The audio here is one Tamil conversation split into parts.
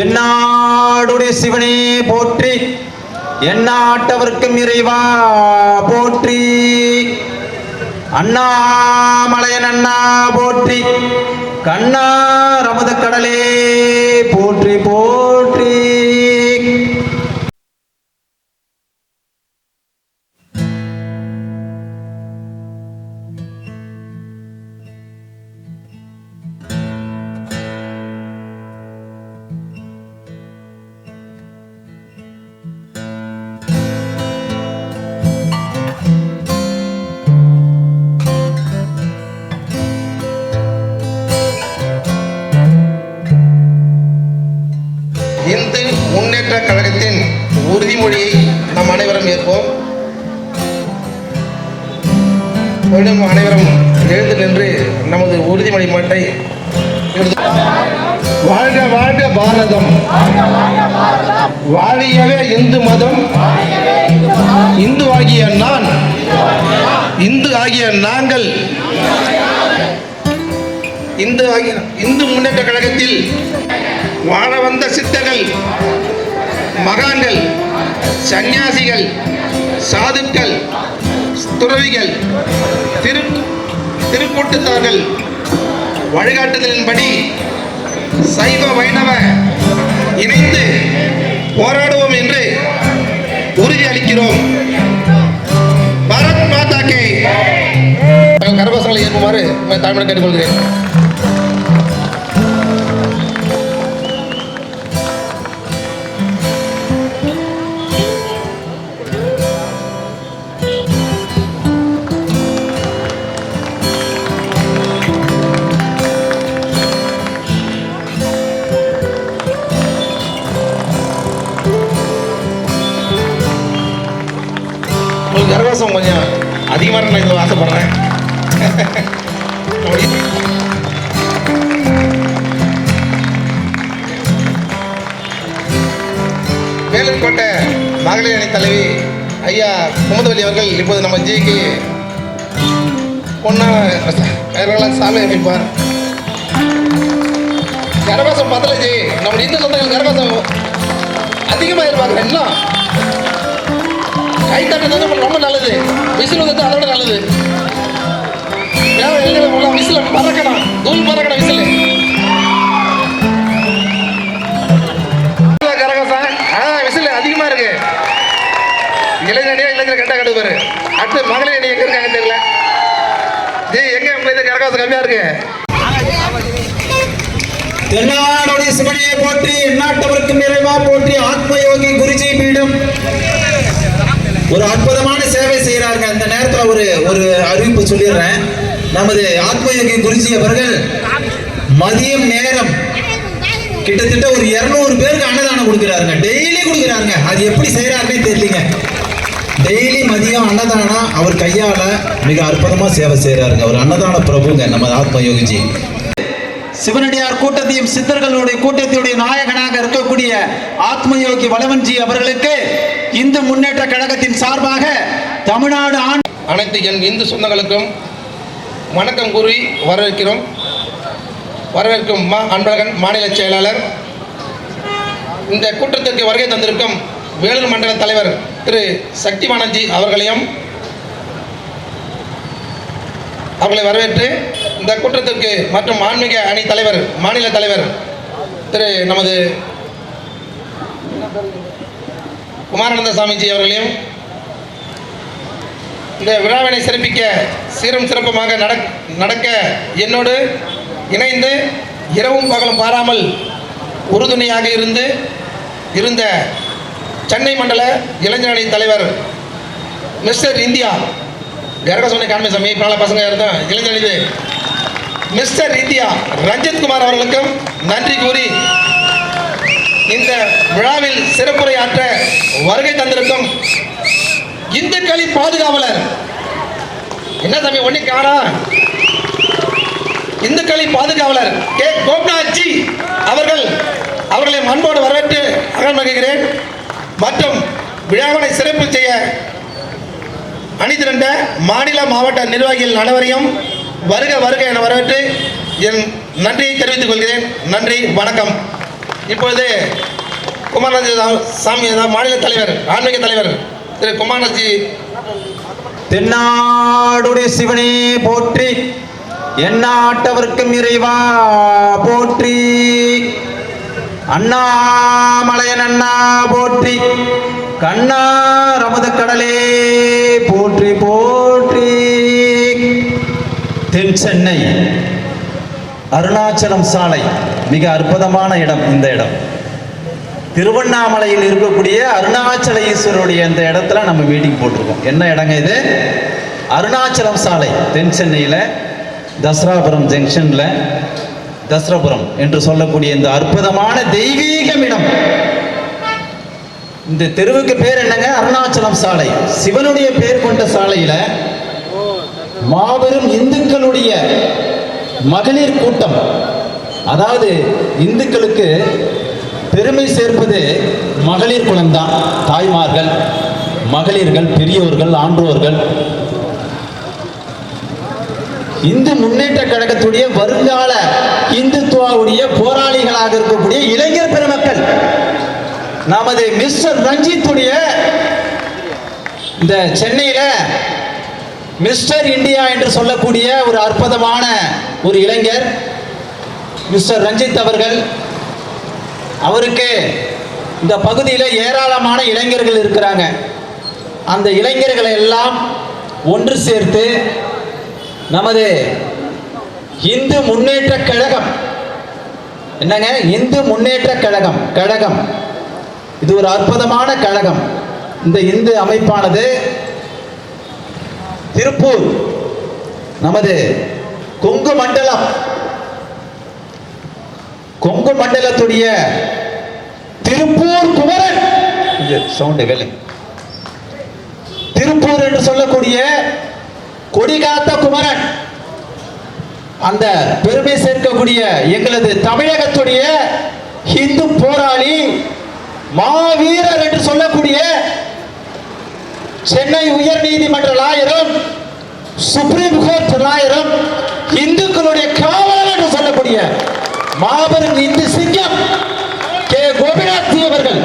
தென்னாடுடைய சிவனே போற்றி எந்நாட்டவர்க்கும் இறைவா போற்றி. அண்ணாமலையன் அண்ணா போற்றி கண்ணா ரமத கடலே போற்றி போற்றி. உறுதிமொழி வாழ்க வாழ்க பாரதம். வாழியவே இந்து மதம். இந்து ஆகிய நான். இந்து ஆகிய நாங்கள். இந்து ஆகிய இந்து முன்னேற்ற கழகத்தில் வாழ வந்த சித்தர்கள் மகான்கள் சந்நியாசிகள் சாதுக்கள் துறவிகள் திரு திருக்கூட்டுத்தார்கள் வழிகாட்டுதலின்படி சைவ வைணவ இணைந்து போராடுவோம் என்று உறுதி அளிக்கிறோம். பாரத் மாதா கே. கரபசங்களை ஏற்புமாறு தமிழ் கேட்டுக்கொள்கிறேன். அதிகமாக நான் இதில் ஆசைப்படுறேன். வேலன்கோட்டை மகளிர் அணி தலைவி ஐயா குமுதவலி அவர்கள் இப்போது நம்ம ஜிக்கு பொண்ணா கயிறுகளால் சாமி அமைப்பார். கரகோஷம் பார்த்தல ஜி. நம்ம இந்து சொந்தங்கள் கரகோஷம் அதிகமாக இருப்பாங்க இன்னும் கை தட்டுறது ரொம்ப நல்லது. விசில் வந்து அதோட நல்லது. தேவை இல்லை விசில் பறக்கணும். தூள் பறக்கணும் விசில். கரகசம். ஆ விசில் அதிகமா இருக்கு. இளைஞனியா இளைஞர் கண்டா பாரு. அடுத்து மகளிர் அணி எங்க இருக்காங்க தெரியல. ஜி எங்க உங்க இது கரகசம் கம்மியா இருக்கு? தென்னாடுடைய சிவனையை போற்றி எந்நாட்டவர்க்கும் நிறைவா போற்றி ஆத்மயோகி குருஜி பீடம் ஒரு அற்புதமான சேவை செய்கிறாங்க அந்த நேரத்தில் ஒரு ஒரு அறிவிப்பு சொல்லிடுறேன். நமது ஆத்மயோகி குருஜி அவர்கள் மதியம் நேரம் கிட்டத்தட்ட ஒரு இருநூறு பேருக்கு அன்னதானம் கொடுக்குறாருங்க. டெய்லி கொடுக்குறாருங்க. அது எப்படி செய்கிறாருன்னே தெரியலீங்க. டெய்லி மதியம் அன்னதானம் அவர் கையால் மிக அற்புதமாக சேவை செய்கிறாருங்க அவர் அன்னதான பிரபுங்க நம்ம ஆத்மயோகிஜி சிவனடியார் கூட்டத்தையும் சித்தர்களுடைய கூட்டத்தினுடைய நாயகனாக இருக்கக்கூடிய ஆத்மயோகி வளவன்ஜி அவர்களுக்கு இந்து முன்னேற்ற கழகத்தின் சார்பாக தமிழ்நாடு ஆண் அனைத்து என் இந்து சொந்தங்களுக்கும் வணக்கம் கூறி வரவேற்கிறோம். வரவேற்கும் மா அன்பழகன் மாநில செயலாளர். இந்த கூட்டத்திற்கு வருகை தந்திருக்கும் வேலூர் மண்டல தலைவர் திரு சக்திவானந்தி அவர்களையும் அவர்களை வரவேற்று இந்த கூட்டத்திற்கு மற்றும் ஆன்மீக அணி தலைவர் மாநில தலைவர் திரு நமது குமாரானந்த சாமிஜி அவர்களையும் இந்த விழாவினை சிறப்பிக்க சீரும் சிறப்புமாக நடக் நடக்க என்னோடு இணைந்து இரவும் பகலும் பாராமல் உறுதுணையாக இருந்து இருந்த சென்னை மண்டல இளைஞரணி தலைவர் மிஸ்டர் இந்தியா கரக சொன்ன காண்மை சாமி பல பசங்க இருந்தால் இளைஞரணி மிஸ்டர் இந்தியா ரஞ்சித் குமார் அவர்களுக்கும் நன்றி கூறி விழாவில் சிறப்புரையாற்ற வருகை தந்திருக்கும் இந்துக்களின் பாதுகாவலர். என்ன தம்பி ஒண்ணு காணா இந்துக்களின் பாதுகாவலர் கே. கோப்நாத்ஜி அவர்கள் அவர்களை அன்போடு வரவேற்று அகழ்மகிக்கிறேன் மற்றும் விழாவினை சிறப்பு செய்ய அணிதிரண்ட மாநில மாவட்ட நிர்வாகிகள் அனைவரையும் வருக வருக என வரவேற்று என் நன்றியை தெரிவித்துக் கொள்கிறேன். நன்றி வணக்கம். இப்பொழுது குமாரஜி சாமி மாநில தலைவர் ஆன்மீக தலைவர் திரு குமாரஜி தென்னாடுடைய சிவனே போற்றி எந்நாட்டவர்க்கும் இறைவா போற்றி. அண்ணாமலையன் அண்ணா போற்றி கண்ணா ரமத கடலே போற்றி போற்றி. தென் சென்னை அருணாச்சலம் சாலை மிக அற்புதமான இடம் இந்த இடம். திருவண்ணாமலையில் இருக்கக்கூடிய அருணாச்சல ஈஸ்வருடைய இந்த இடத்துல நம்ம மீட்டிங் போட்டிருக்கோம். என்ன இடங்க இது? அருணாச்சலம் சாலை தென் சென்னையில் தசராபுரம் ஜங்ஷனில் தசராபுரம் என்று சொல்லக்கூடிய இந்த அற்புதமான தெய்வீகம் இடம் இந்த தெருவுக்கு பேர் என்னங்க? அருணாச்சலம் சாலை. சிவனுடைய பேர் கொண்ட சாலையில மாபெரும் இந்துக்களுடைய மகளிர் கூட்டம். அதாவது இந்துக்களுக்கு பெருமை சேர்ப்பது மகளிர் குலம்தான் தாய்மார்கள் மகளிர்கள் பெரியோர்கள் ஆன்றோர்கள். இந்து முன்னேற்ற கழகத்துடைய வருங்கால இந்துத்துவாவுடைய போராளிகளாக இருக்கக்கூடிய இளைஞர் பெருமக்கள் நமது மிஸ்டர் ரஞ்சித்துடைய இந்த சென்னையில மிஸ்டர் இந்தியா என்று சொல்லக்கூடிய ஒரு அற்புதமான ஒரு இளைஞர் மிஸ்டர் ரஞ்சித் அவர்கள். அவருக்கு இந்த பகுதியில் ஏராளமான இளைஞர்கள் இருக்கிறாங்க. அந்த இளைஞர்களை எல்லாம் ஒன்று சேர்த்து நமது இந்து முன்னேற்ற கழகம். என்னங்க? இந்து முன்னேற்ற கழகம் கழகம். இது ஒரு அற்புதமான கழகம். இந்த இந்து அமைப்பானது திருப்பூர் நமது கொங்கு மண்டலம். கொங்கு மண்டலத்துடைய திருப்பூர் குமரன். சவுண்டு வேலை திருப்பூர் என்று சொல்லக்கூடிய கொடிகாத்த குமரன். அந்த பெருமை சேர்க்கக்கூடிய எங்களது தமிழகத்துடைய இந்து போராளி மாவீரர் என்று சொல்லக்கூடிய சென்னை உயர் நீதிமன்ற லாயரும் சுப்ரீம் கோர்ட் லாயரும் இந்துக்களுடைய காவல் மாபெரும் இந்து சிங்கம் கே. கோபிநாத் அவர்கள்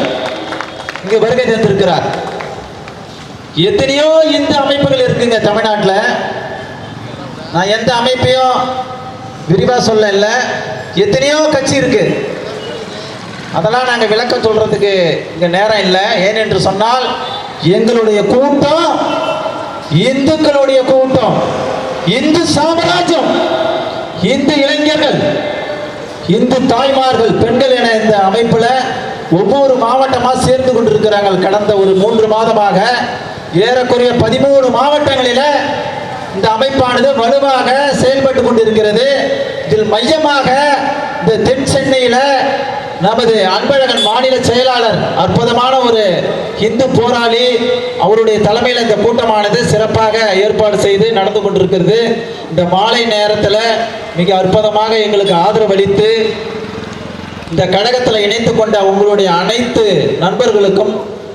இங்கு வருகை தந்திருக்கிறார். எத்தனையோ இந்து அமைப்புகள் இருக்குங்க தமிழ்நாட்டில். நான் எந்த அமைப்பையும் விரிவாக சொல்லல. எத்தனையோ கட்சி இருக்கு. அதெல்லாம் நாங்கள் விளக்கம் சொல்றதுக்கு இங்கே நேரம் இல்லை. ஏனென்று சொன்னால் எங்களுடைய கூட்டம் இந்துக்களுடைய கூட்டம் இந்து சாம்ராஜ்யம் இந்து இளைஞர்கள் இந்து தாய்மார்கள் பெண்கள் என இந்த அமைப்புல ஒவ்வொரு மாவட்டமா சேர்ந்து கொண்டிருக்கிறாங்க கடந்த ஒரு மூன்று மாதமாக ஏறக்குறைய பதிமூணு மாவட்டங்களில இந்த அமைப்பானது வலுவாக செயல்பட்டு கொண்டிருக்கிறது. இதில் மையமாக இந்த தென் சென்னையில நமது அன்பழகன் மாநில செயலாளர் அற்புதமான ஒரு இந்து போராளி அவருடைய தலைமையில் இந்த கூட்டமானது சிறப்பாக ஏற்பாடு செய்து நடந்து கொண்டிருக்கிறது. இந்த மாலை நேரத்தில் மிக அற்புதமாக எங்களுக்கு ஆதரவளித்து இந்த கழகத்தில் இணைத்து கொண்ட உங்களுடைய அனைத்து நண்பர்களுக்கும்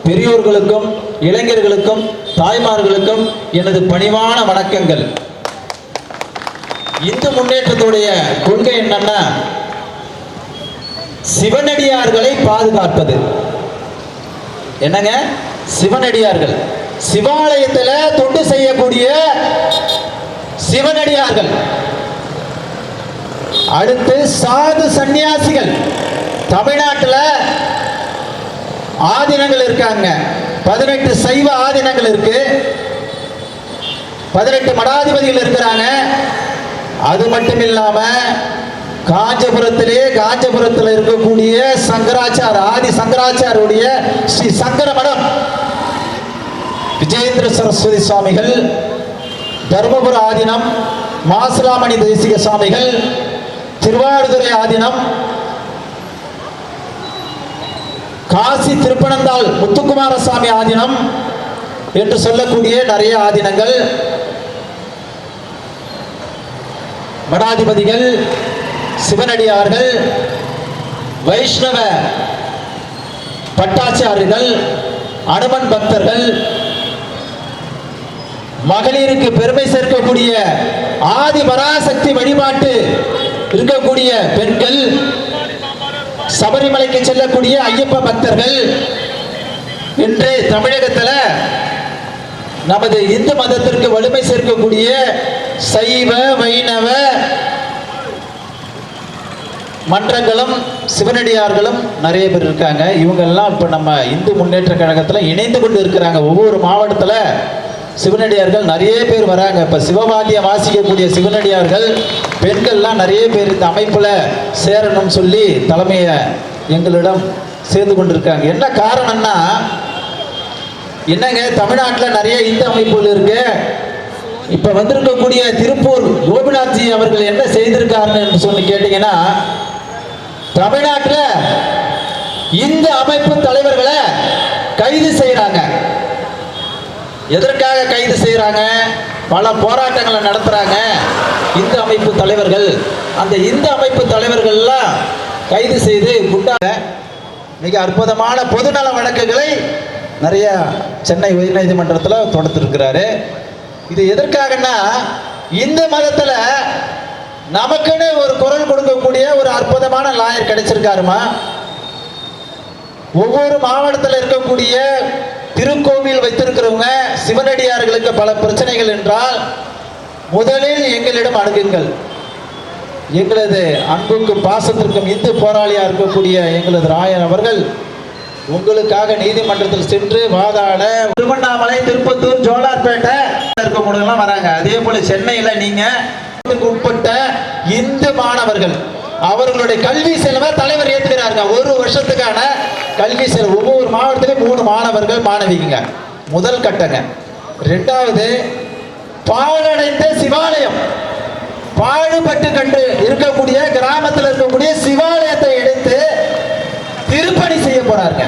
பெரியோர்களுக்கும் இளைஞர்களுக்கும் தாய்மார்களுக்கும் எனது பணிவான வணக்கங்கள். இந்து முன்னேற்றத்துடைய கொள்கை என்னன்னா சிவனடியார்களை பாதுகாப்பது. என்னங்க? சிவனடியார்கள். சிவாலயத்தில் தொண்டு செய்யக்கூடிய சிவனடியார்கள். அடுத்து சாது சந்நியாசிகள். தமிழ்நாட்டில் ஆதீனங்கள் இருக்காங்க. பதினெட்டு சைவ ஆதீனங்கள் இருக்கு. பதினெட்டு மடாதிபதிகள் இருக்கிறாங்க. அது மட்டும் இல்லாமல் காஞ்சிபுரத்திலே காஞ்சிபுரத்தில் இருக்கக்கூடிய சங்கராச்சார் ஆதி சங்கராச்சாருடைய ஸ்ரீ சங்கர மடம் விஜயேந்திர சரஸ்வதி சுவாமிகள் தர்மபுர ஆதீனம் மாசுராமணி தேசிக சுவாமிகள் திருவாரூதுறை ஆதீனம் காசி திருப்பனந்தாள் முத்துக்குமாரசாமி ஆதீனம் என்று சொல்லக்கூடிய நிறைய ஆதீனங்கள் மடாதிபதிகள் சிவனடியார்கள் வைஷ்ணவ பட்டாச்சாரிகள் அனுமன் பக்தர்கள் மகளிருக்கு பெருமை சேர்க்கக்கூடிய ஆதி பராசக்தி வழிபாட்டு இருக்கக்கூடிய பெண்கள் சபரிமலைக்கு செல்லக்கூடிய ஐயப்ப பக்தர்கள் இன்று தமிழகத்தில் நமது இந்து மதத்திற்கு வலிமை சேர்க்கக்கூடிய சைவ வைணவ மன்றங்களும் சிவனடியார்களும் நிறைய பேர் இருக்காங்க. இவங்கெல்லாம் இப்போ நம்ம இந்து முன்னேற்ற கழகத்தில் இணைந்து கொண்டு இருக்கிறாங்க. ஒவ்வொரு மாவட்டத்தில் சிவனடியார்கள் நிறைய பேர் வராங்க. இப்போ சிவவாதியை வாசிக்கக்கூடிய சிவனடியார்கள் பெண்கள்லாம் நிறைய பேர் இந்த அமைப்பில் சேரணும்னு சொல்லி தலைமையை எங்களிடம் சேர்ந்து கொண்டிருக்காங்க. என்ன காரணம்னா என்னங்க தமிழ்நாட்டில் நிறைய இந்து அமைப்புகள் இருக்கு. இப்போ வந்திருக்கக்கூடிய திருப்பூர் கோபிநாத்ஜி அவர்கள் என்ன செய்திருக்காருன்னு சொல்லி கேட்டிங்கன்னா தமிழ்நாட்டில் இந்த அமைப்பு தலைவர்களை கைது செய்கிறாங்க எதற்காக கைது செய்கிறாங்க பல போராட்டங்களை நடத்துகிறாங்க இந்து அமைப்பு தலைவர்கள். அந்த இந்து அமைப்பு தலைவர்கள்லாம் கைது செய்து குண்டாக மிக அற்புதமான பொதுநல வழக்குகளை நிறைய சென்னை உயர்நீதிமன்றத்தில் தொடுத்திருக்கிறாரு. இது எதற்காகன்னா இந்து மதத்தில் நமக்குன்னு ஒரு குரல் கொடுக்கக்கூடிய ஒரு அற்புதமான லாயர் கிடைச்சிருக்காருமா? ஒவ்வொரு மாவட்டத்தில் இருக்கக்கூடிய திருக்கோவில் வைத்திருக்கிறவங்க சிவனடியார்களுக்கு பல பிரச்சனைகள் என்றால் முதலில் எங்களிடம் அணுகுங்கள். எங்களது அன்புக்கும் பாசத்திற்கும் இந்து போராளியாக இருக்கக்கூடிய எங்களது ராயன் அவர்கள் உங்களுக்காக நீதிமன்றத்தில் சென்று வாதாட திருவண்ணாமலை திருப்பத்தூர் ஜோலார்பேட்டை இருக்கும் வராங்க. அதே போல சென்னையில் நீங்கள் இதுக்கு இந்து மாணவர்கள். அவர்களுடைய கல்வி செலவை தலைவர் ஏற்றுக்கிறாருங்க ஒரு வருஷத்துக்கான கல்வி செலவு ஒவ்வொரு மாவட்டத்திலும் மூணு மாணவர்கள் மாணவிங்க. முதல் கட்டங்க. ரெண்டாவது பாழடைந்த சிவாலயம். பாழுபட்டு கண்டு இருக்கக்கூடிய கிராமத்தில் இருக்கக்கூடிய சிவாலயத்தை எடுத்து திருப்பணி செய்ய போறாருங்க.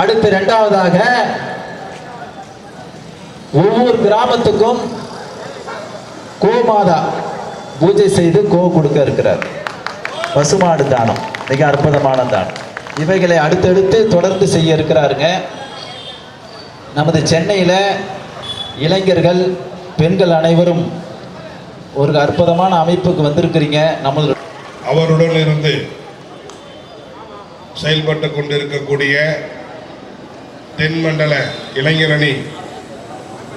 அடுத்து இரண்டாவதாக ஒவ்வொரு கிராமத்துக்கும் கோமாதா. பூஜை செய்து கோ கொடுக்க இருக்கிறார். பசுமாடு தானம் மிக அற்புதமான தானம். இவைகளை அடுத்தடுத்து தொடர்ந்து செய்ய இருக்கிறாருங்க. நமது சென்னையில் இளைஞர்கள் பெண்கள் அனைவரும் ஒரு அற்புதமான அமைப்புக்கு வந்திருக்கிறீங்க. நமது அவருடன் இருந்து செயல்பட்டு கொண்டிருக்கக்கூடிய தென்மண்டல இளைஞரணி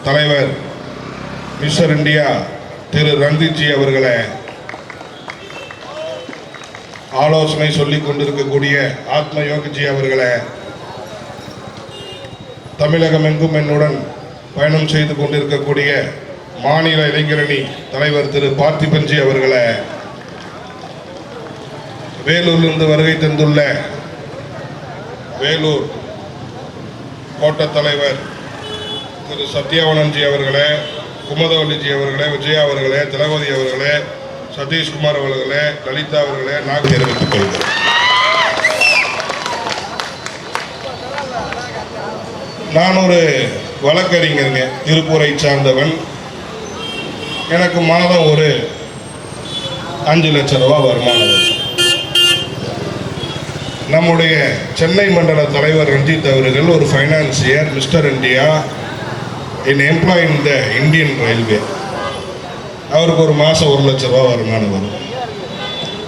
தலைவர் மிஸ்டர் இந்தியா திரு ரஞ்சித்ஜி அவர்களை ஆலோசனை சொல்லிக் கொண்டிருக்கக்கூடிய ஆத்ம யோகிஜி அவர்களை தமிழகம் எங்கும் என்னுடன் பயணம் செய்து கொண்டிருக்கக்கூடிய மாநில இளைஞரணி தலைவர் திரு பார்த்திபன்ஜி அவர்களை வேலூரிலிருந்து வருகை தந்துள்ள வேலூர் கோட்ட தலைவர் திரு சத்யவனன்ஜி அவர்களை குமதவல்லிஜி அவர்களே விஜயா அவர்களே திலகவதி அவர்களே சதீஷ்குமார் அவர்களே லலிதா அவர்களே நான் தெரிவித்துக் கொள்கிறேன் நான் ஒரு வழக்கறிஞருங்க திருப்பூரை சார்ந்தவன். எனக்கு மாதம் ஒரு அஞ்சு லட்சம் ரூபா வருமானம் நம்முடைய சென்னை மண்டல தலைவர் ரஞ்சித் அவர்கள் ஒரு ஃபைனான்சியர் மிஸ்டர் இந்தியா என் எம்ப்ளாய் இந்த த இந்தியன் ரயில்வே அவருக்கு ஒரு மாதம் ஒரு லட்ச ரூபா வருமானம் வரும்.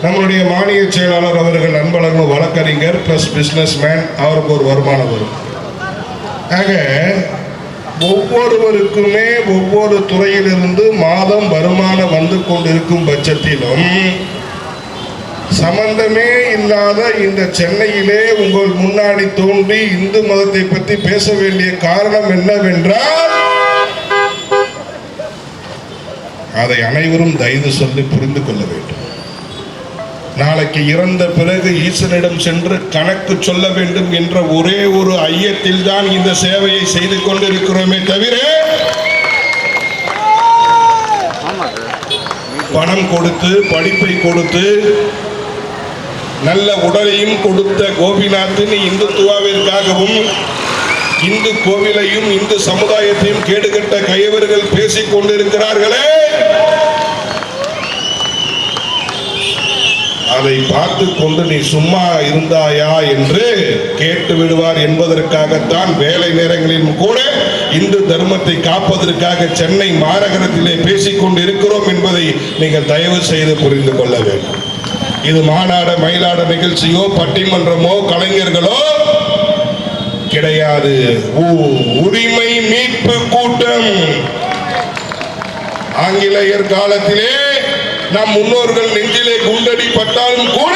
நம்மளுடைய மாநில செயலாளர் அவர்கள் அன்பழகன் வழக்கறிஞர் ப்ளஸ் பிஸ்னஸ் மேன் அவருக்கு ஒரு வருமானம் வரும். ஆக ஒவ்வொருவருக்குமே ஒவ்வொரு துறையிலிருந்து மாதம் வருமானம் வந்து கொண்டிருக்கும் பட்சத்திலும் சம்பந்தமே இல்லாத இந்த சென்னையிலே உங்கள் முன்னாடி தோன்றி இந்து மதத்தை பற்றி பேச வேண்டிய காரணம் என்னவென்றால் அதை அனைவரும் தயவு சொல்லி புரிந்து கொள்ள வேண்டும். நாளைக்கு இறந்த பிறகு ஈசனிடம் சென்று கணக்கு சொல்ல வேண்டும் என்ற ஒரே ஒரு ஐயத்தில் தான் இந்த சேவையை செய்து கொண்டிருக்கிறோமே தவிர பணம் கொடுத்து படிப்பை கொடுத்து நல்ல உடலையும் கொடுத்த கோபிநாத்தின் இந்துத்துவாவிற்காகவும் இந்து கோவிலையும் இந்து சமுதாயத்தையும் கேடுகட்ட கைவர்கள் பேசிக் கொண்டிருக்கிறார்களே. அதை பார்த்து கொண்டு நீ சும்மா இருந்தாயா என்று கேட்டு விடுவார் என்பதற்காகத்தான் வேலை நேரங்களிலும் கூட இந்து தர்மத்தை காப்பதற்காக சென்னை மாநகரத்திலே பேசிக் கொண்டு இருக்கிறோம் என்பதை நீங்கள் தயவு செய்து புரிந்து கொள்ள வேண்டும். இது மாநாட மயிலாட நிகழ்ச்சியோ பட்டிமன்றமோ கலைஞர்களோ கிடையாது. உரிமை மீட்பு கூட்டம். ஆங்கிலேயர் காலத்திலே நம் முன்னோர்கள் நெஞ்சிலே குண்டடிப்பட்டாலும் கூட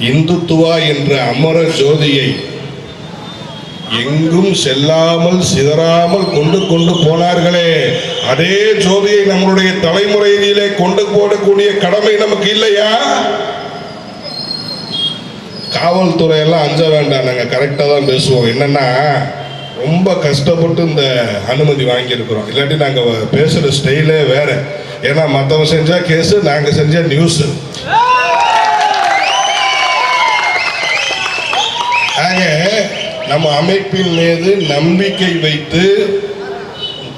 இந்துத்துவா என்ற அமர ஜோதியை எங்கும் செல்லாமல் சிதறாமல் கொண்டு கொண்டு போனார்களே. அதே ஜோதியை நம்மளுடைய தலைமுறையிலே கொண்டு போடக்கூடிய கடமை நமக்கு இல்லையா? காவல்துறை எல்லாம் அஞ்ச வேண்டாம் நாங்கள் கரெக்டாக தான் பேசுவோம். என்னன்னா ரொம்ப கஷ்டப்பட்டு இந்த அனுமதி வாங்கியிருக்கிறோம். இல்லாட்டி நாங்கள் பேசுகிற ஸ்டைலே வேற. ஏன்னா மற்றவங்க செஞ்சா கேஸு நாங்கள் செஞ்சா நியூஸு ஆக நம்ம அமைப்பின் மீது நம்பிக்கை வைத்து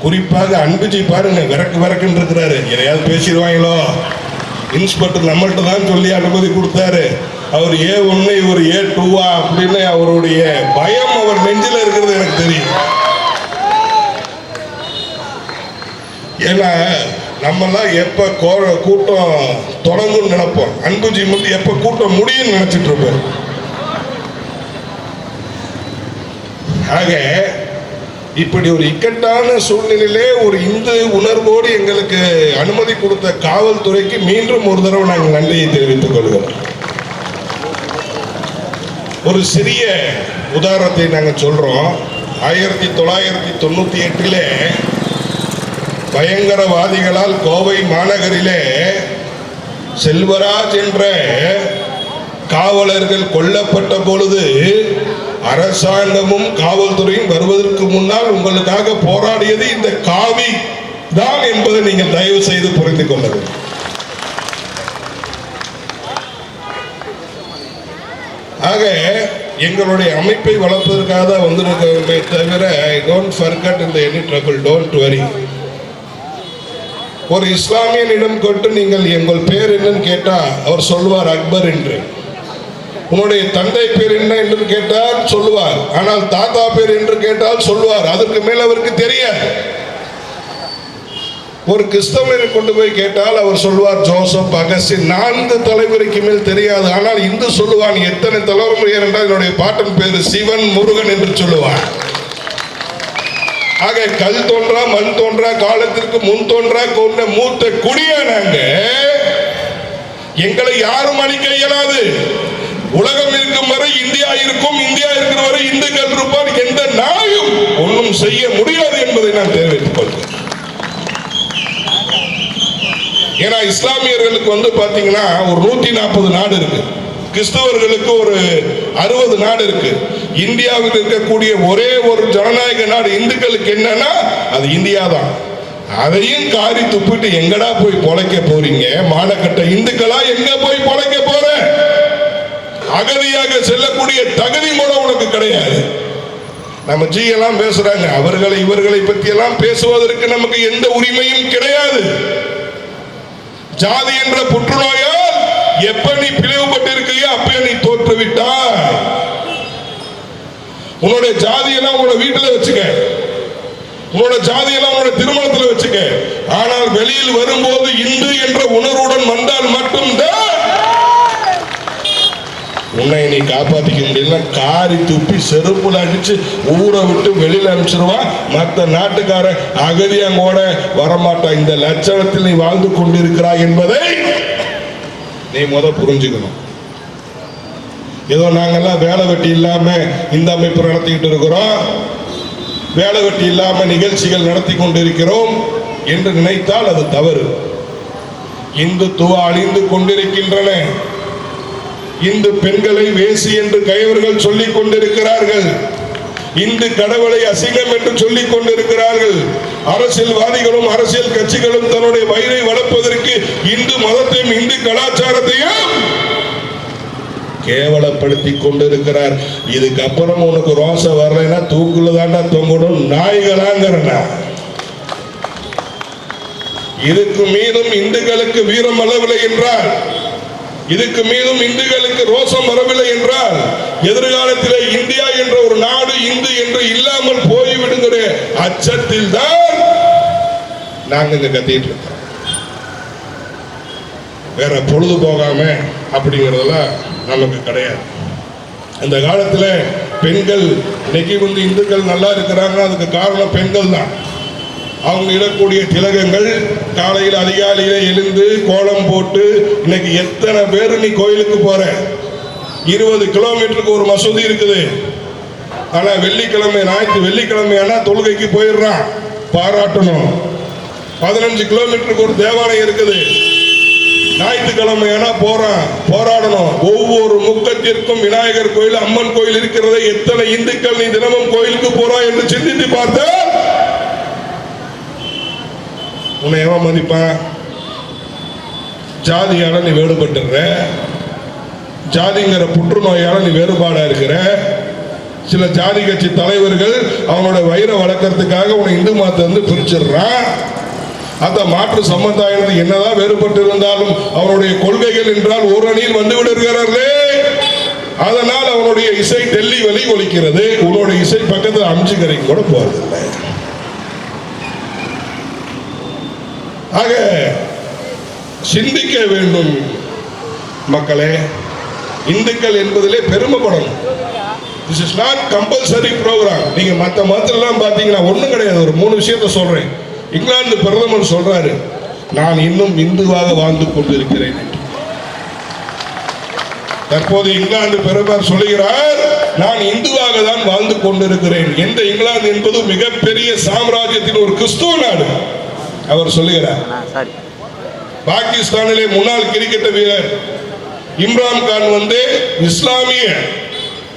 குறிப்பாக அன்புஜி பாருங்க விறக்கு விறக்குன்னு இருக்கிறாரு எதையாவது பேசிடுவாங்களோ? இன்ஸ்பெக்டர் நம்மள்கிட்ட தான் சொல்லி அனுமதி கொடுத்தாரு. அவர் ஏ ஒன்று இவர் ஏ டூவா அப்படின்னு அவருடைய பயம் அவர் நெஞ்சில் இருக்கிறது எனக்கு தெரியும். ஏன்னா நம்மெல்லாம் எப்போ கோ கூட்டம் தொடங்கும்னு நினைப்போம். அன்புஜி மட்டும் எப்போ கூட்டம் முடியும்னு நினைச்சிட்டு ஆக இப்படி ஒரு இக்கட்டான சூழ்நிலையிலே ஒரு இந்து உணர்வோடு எங்களுக்கு அனுமதி கொடுத்த காவல்துறைக்கு மீண்டும் ஒரு தடவை நாங்கள் நன்றியை தெரிவித்துக் கொள்கிறோம். ஒரு சிறிய உதாரணத்தை நாங்கள் சொல்றோம். ஆயிரத்தி தொள்ளாயிரத்தி தொண்ணூற்றி எட்டிலே பயங்கரவாதிகளால் கோவை மாநகரிலே செல்வராஜ் என்ற காவலர்கள் கொல்லப்பட்ட பொழுது அரசாங்கமும் காவல்துறையும் வருவதற்கு முன்னால் உங்களுக்காக போராடியது இந்த காவி தான் என்பதை நீங்கள் தயவு செய்து புரிந்து கொள்ள வேண்டும். ஆக எங்களுடைய அமைப்பை வளர்ப்பதற்காக தான் வந்திருக்கிறோமே தவிர டோன்ட் ஃபர்கட் இந்த எனி ட்ரபிள் டோன்ட் வரி ஒரு இஸ்லாமியனிடம் கொண்டு நீங்கள் எங்கள் பேர் என்னன்னு கேட்டா அவர் சொல்லுவார் அக்பர் என்று. உன்னுடைய தந்தை பேர் என்ன என்று கேட்டால் சொல்லுவார். ஆனால் தாத்தா பேர் என்று கேட்டால் சொல்லுவார். அதற்கு மேல் அவருக்கு தெரியாது. ஒரு கிறிஸ்தவரை கொண்டு போய் கேட்டால் அவர் சொல்வார் ஜோசப் அகசி நான்கு தலைமுறைக்கு மேல் தெரியாது. ஆனால் இந்து சொல்லுவான் எத்தனை தலைமுறை என்றால் என்னுடைய பாட்டன் பேர் சிவன் முருகன் என்று சொல்லுவான். ஆக கல் தோன்றா மண் தோன்றா காலத்திற்கு முன் தோன்றா கொண்ட மூத்த குடியானாங்க. எங்களை யாரும் அழிக்க இயலாது. உலகம் இருக்கும் வரை இந்தியா இருக்கும் இந்தியா இருக்கிற வரை இந்துக்கள் இருப்பார் எந்த நாயும் ஒன்றும் செய்ய முடியாது என்பதை நான் தெரிவித்துக் கொள்கிறேன். ஏன்னா இஸ்லாமியர்களுக்கு வந்து பாத்தீங்கன்னா ஒரு நூத்தி நாற்பது நாடு இருக்கு. கிறிஸ்தவர்களுக்கு ஒரு அறுபது நாடு இருக்கு. இந்தியாவில் இருக்கக்கூடிய ஒரே ஒரு ஜனநாயக நாடு இந்துக்களுக்கு என்னன்னா அது இந்தியா தான். அதையும் காரி துப்பிட்டு எங்கடா போய் பொழைக்க போறீங்க? மானக்கட்ட இந்துக்களா எங்க போய் பொழைக்க அகதியாக செல்லக்கூடிய தகுதி கூட உனக்கு கிடையாது. நம்ம ஜி எல்லாம் பேசுறாங்க. அவர்களை இவர்களை பத்தி எல்லாம் பேசுவதற்கு நமக்கு எந்த உரிமையும் கிடையாது. ஜாதி என்ற புற்றுநோயால் எப்ப நீ பிளவுபட்டிருக்கையோ அப்ப நீ தோற்றுவிட்டா விட்டாய் ஜாதியெல்லாம் உன்னோட வீட்டுல வச்சுக்க. உன்னோட ஜாதியெல்லாம் உன்னோட திருமணத்துல வச்சுக்க. ஆனால் வெளியில் வரும்போது இந்து என்ற உணர்வுடன் வந்தால் மட்டும்தான் உன்னை நீ காப்பாத்திக்க முடியலன்னா காரி துப்பி செருப்புல அடிச்சு ஊரை விட்டு வெளியில அனுப்பிச்சிருவான் மற்ற நாட்டுக்காரன் அகதியங்கோட வரமாட்டான் இந்த லட்சணத்தில் நீ வாழ்ந்து கொண்டிருக்கிறாய் என்பதை நீ முத புரிஞ்சுக்கணும். ஏதோ நாங்கெல்லாம் வேலை வெட்டி இல்லாம இந்த அமைப்பு நடத்திக்கிட்டு இருக்கிறோம். வேலை வெட்டி இல்லாம நிகழ்ச்சிகள் நடத்தி கொண்டிருக்கிறோம் என்று நினைத்தால் அது தவறு. இந்துத்துவ அழிந்து கொண்டிருக்கின்றன. இந்து பெண்களை வேசி என்று கைவர்கள் சொல்லிக் கொண்டிருக்கிறார்கள். இந்து கடவுளை அசிங்கம் என்று சொல்லிக் கொண்டிருக்கிறார்கள். அரசியல்வாதிகளும் அரசியல் கட்சிகளும் தன்னுடைய வயிறை வளர்ப்பதற்கு இந்து மதத்தையும் இந்து கலாச்சாரத்தையும் கேவலப்படுத்தி கொண்டிருக்கிறார். இதுக்கப்புறம் உனக்கு ரோசை வரலைன்னா தூக்குல தாண்டா தொங்கணும். நாய்களாங்கிறனா இதுக்கு மீதும் இந்துக்களுக்கு வீரம் அளவில்லை என்றால் இதுக்கு மீதும் இந்துக்களுக்கு ரோசம் வரவில்லை என்றால் எதிர்காலத்தில் இந்தியா என்ற ஒரு நாடு இந்து என்று இல்லாமல் போய்விடுங்கிற அச்சத்தில் தான் நாங்க இங்க கத்திட்டு இருக்கோம். வேற பொழுது போகாம அப்படிங்கிறதெல்லாம் நமக்கு கிடையாது. அந்த காலத்துல பெண்கள் இன்னைக்கு வந்து இந்துக்கள் நல்லா இருக்கிறாங்க அதுக்கு காரணம் பெண்கள் தான் அவங்க இடக்கூடிய திலகங்கள் காலையில் அதிகாலையில எழுந்து கோலம் போட்டு இன்னைக்கு எத்தனை பேர் நீ கோயிலுக்கு போற? இருபது கிலோமீட்டருக்கு ஒரு மசூதி இருக்குது. ஆனா வெள்ளிக்கிழமை ஞாயிற்று வெள்ளிக்கிழமை ஆனா தொழுகைக்கு போயிடுறான். பாராட்டணும். பதினஞ்சு கிலோமீட்டருக்கு ஒரு தேவாலயம் இருக்குது. ஞாயிற்றுக்கிழமை ஆனா போறான். போராடணும். ஒவ்வொரு முக்கத்திற்கும் விநாயகர் கோயில் அம்மன் கோயில் இருக்கிறது எத்தனை இந்துக்கள் நீ தினமும் கோயிலுக்கு போறான் என்று சிந்தித்து பார்த்தா உன்னை எவன் மதிப்பான் ஜாதியால நீ வேறுபட்டுற. ஜாதிங்கிற புற்றுநோயால நீ வேறுபாடா இருக்கிற. சில ஜாதி கட்சி தலைவர்கள் அவனோட வயிறை வளர்க்கறதுக்காக உன்னை இந்து மதத்தை வந்து பிரிச்சிடுறான். அந்த மாற்று சம்பந்தாயத்தில் என்னதான் வேறுபட்டு இருந்தாலும் அவனுடைய கொள்கைகள் என்றால் ஒரு அணியில் வந்து விடுகிறார்களே. அதனால் அவனுடைய இசை டெல்லி வழி ஒழிக்கிறது உன்னோட இசை பக்கத்தில் அம்ஜி கரைக்கு கூட போறதில்லை. ஆக சிந்திக்க வேண்டும். மக்களே இந்துக்கள் என்பதிலே பெருமைப்படணும். This is not compulsory program நீங்க மற்ற மதத்திலலாம் பார்த்தீங்கன்னா ஒன்றும் கிடையாது. ஒரு மூணு விஷயத்த சொல்றேன். இங்கிலாந்து பிரதமர் சொல்றாரு நான் இன்னும் இந்துவாக வாழ்ந்து கொண்டிருக்கிறேன். தற்போது இங்கிலாந்து பிரதமர் சொல்லுகிறார் நான் இந்துவாக தான் வாழ்ந்து கொண்டிருக்கிறேன். எந்த இங்கிலாந்து என்பது மிகப்பெரிய சாம்ராஜ்யத்தின் ஒரு கிறிஸ்துவ நாடு. அவர் சொல்லுகிறார் பாகிஸ்தானிலே முன்னாள் கிரிக்கெட் வீரர் இம்ரான் கான் வந்து இஸ்லாமிய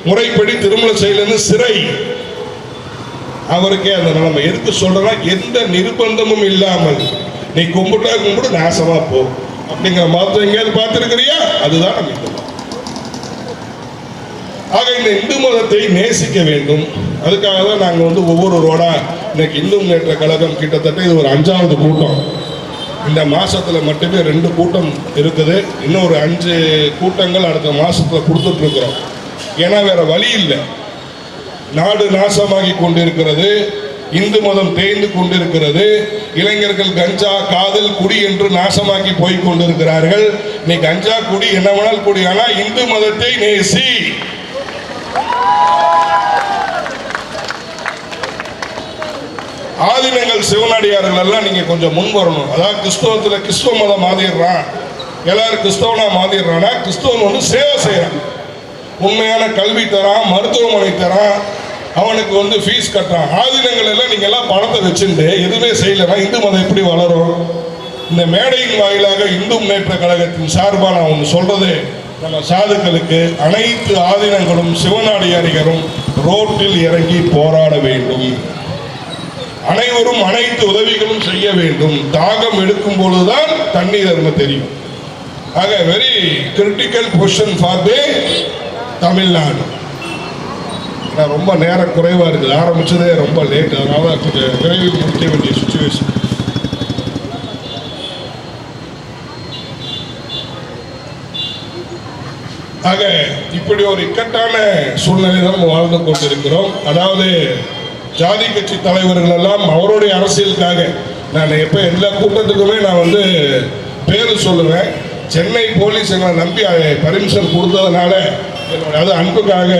முறைப்படி திருமணம் செய்யலன்னு சிறை. அவருக்கே அந்த நிலைமை. எதுக்கு சொல்றேன்னா எந்த நிர்பந்தமும் இல்லாமல் நீ கும்பிட்டா கும்பிடு நாசமா போ. அப்படிங்கிற மதத்தை எங்கேயாவது பார்த்திருக்கிறியா? அதுதான் நம்ம ஆக இந்த இந்து மதத்தை நேசிக்க வேண்டும். அதுக்காக தான் நாங்கள் வந்து ஒவ்வொருவரோட இன்னைக்கு இந்து முன்னேற்ற கழகம் கிட்டத்தட்ட இது ஒரு அஞ்சாவது கூட்டம். இந்த மாதத்தில் மட்டுமே ரெண்டு கூட்டம் இருக்குது. இன்னும் ஒரு அஞ்சு கூட்டங்கள் அடுத்த மாதத்தில் கொடுத்துட்ருக்குறோம். ஏன்னா வேறு வழி இல்லை. நாடு நாசமாகி கொண்டிருக்கிறது. இந்து மதம் தேய்ந்து கொண்டிருக்கிறது. இளைஞர்கள் கஞ்சா காதல் குடி என்று நாசமாக்கி போய் கொண்டிருக்கிறார்கள். நீ கஞ்சா குடி என்ன வேணால் குடி. ஆனால் இந்து மதத்தை நேசி. ஆதினங்கள் சிவனடியார்கள் எல்லாம் நீங்க கொஞ்சம் முன் வரணும். அதாவது கிறிஸ்தவத்துல கிறிஸ்துவ மதம் மாதிடுறான் எல்லாரும் கிறிஸ்தவனா மாறிடுறான்னா கிறிஸ்தவன் வந்து சேவை செய்யறான். உண்மையான கல்வி தரான் மருத்துவமனை தரான் அவனுக்கு வந்து ஃபீஸ் கட்டுறான். ஆதினங்கள் எல்லாம் நீங்க எல்லாம் பணத்தை வச்சுட்டு எதுவுமே செய்யலைன்னா இந்து மதம் எப்படி வளரும்? இந்த மேடையின் வாயிலாக இந்து முன்னேற்ற கழகத்தின் சார்பாக நான் ஒன்று சொல்றது நம்ம சாதுக்களுக்கு அனைத்து ஆதீனங்களும் சிவனாடியாரிகளும் ரோட்டில் இறங்கி போராட வேண்டும். அனைவரும் அனைத்து உதவிகளும் செய்ய வேண்டும். தாகம் எடுக்கும் பொழுதுதான் தண்ணீர் அருமை தெரியும். ஆக very critical position for the Tamil Nadu. ரொம்ப நேரம் குறைவாக இருக்குது. ஆரம்பிச்சதே ரொம்ப லேட் அதனால கொஞ்சம் விரைவில் முடிக்க வேண்டிய சுச்சுவேஷன் ஆக இப்படி ஒரு இக்கட்டான சூழ்நிலை தான் நம்ம வாழ்ந்து கொண்டிருக்கிறோம். அதாவது ஜாதி கட்சி தலைவர்கள் எல்லாம் அவருடைய அரசியலுக்காக நான் எப்போ எல்லா கூட்டத்துக்குமே நான் வந்து பேர் சொல்லுவேன். சென்னை போலீஸ் எங்களை நம்பி பர்மிஷன் கொடுத்ததுனால அது அன்புக்காக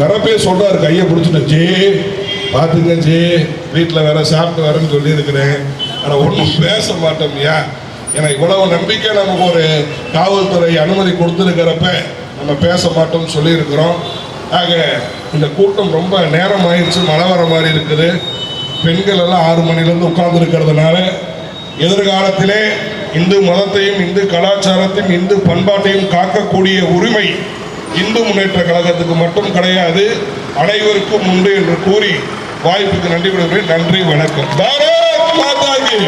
வரப்பே சொல்றாரு கையை பிடிச்சிட்டு ஜே பார்த்துங்க ஜே வீட்டில் வேற சாப்பிட்டு வரேன்னு சொல்லியிருக்கிறேன். ஆனால் ஒன்றும் பேச மாட்டோம் ஏன் ஏன்னா இவ்வளவு நம்பிக்கை நமக்கு ஒரு காவல்துறை அனுமதி கொடுத்துருக்கிறப்ப நம்ம பேச மாட்டோம்னு சொல்லியிருக்கிறோம். ஆக இந்த கூட்டம் ரொம்ப நேரம் ஆயிடுச்சு மழை வர மாதிரி இருக்குது. பெண்கள் எல்லாம் ஆறு மணிலேருந்து உட்கார்ந்துருக்கிறதுனால எதிர்காலத்திலே இந்து மதத்தையும் இந்து கலாச்சாரத்தையும் இந்து பண்பாட்டையும் காக்கக்கூடிய உரிமை இந்து முன்னேற்ற கழகத்துக்கு மட்டும் கிடையாது அனைவருக்கும் உண்டு என்று கூறி வாய்ப்புக்கு நன்றி விடுகிறேன் நன்றி வணக்கம். பாரத் மாதாஜி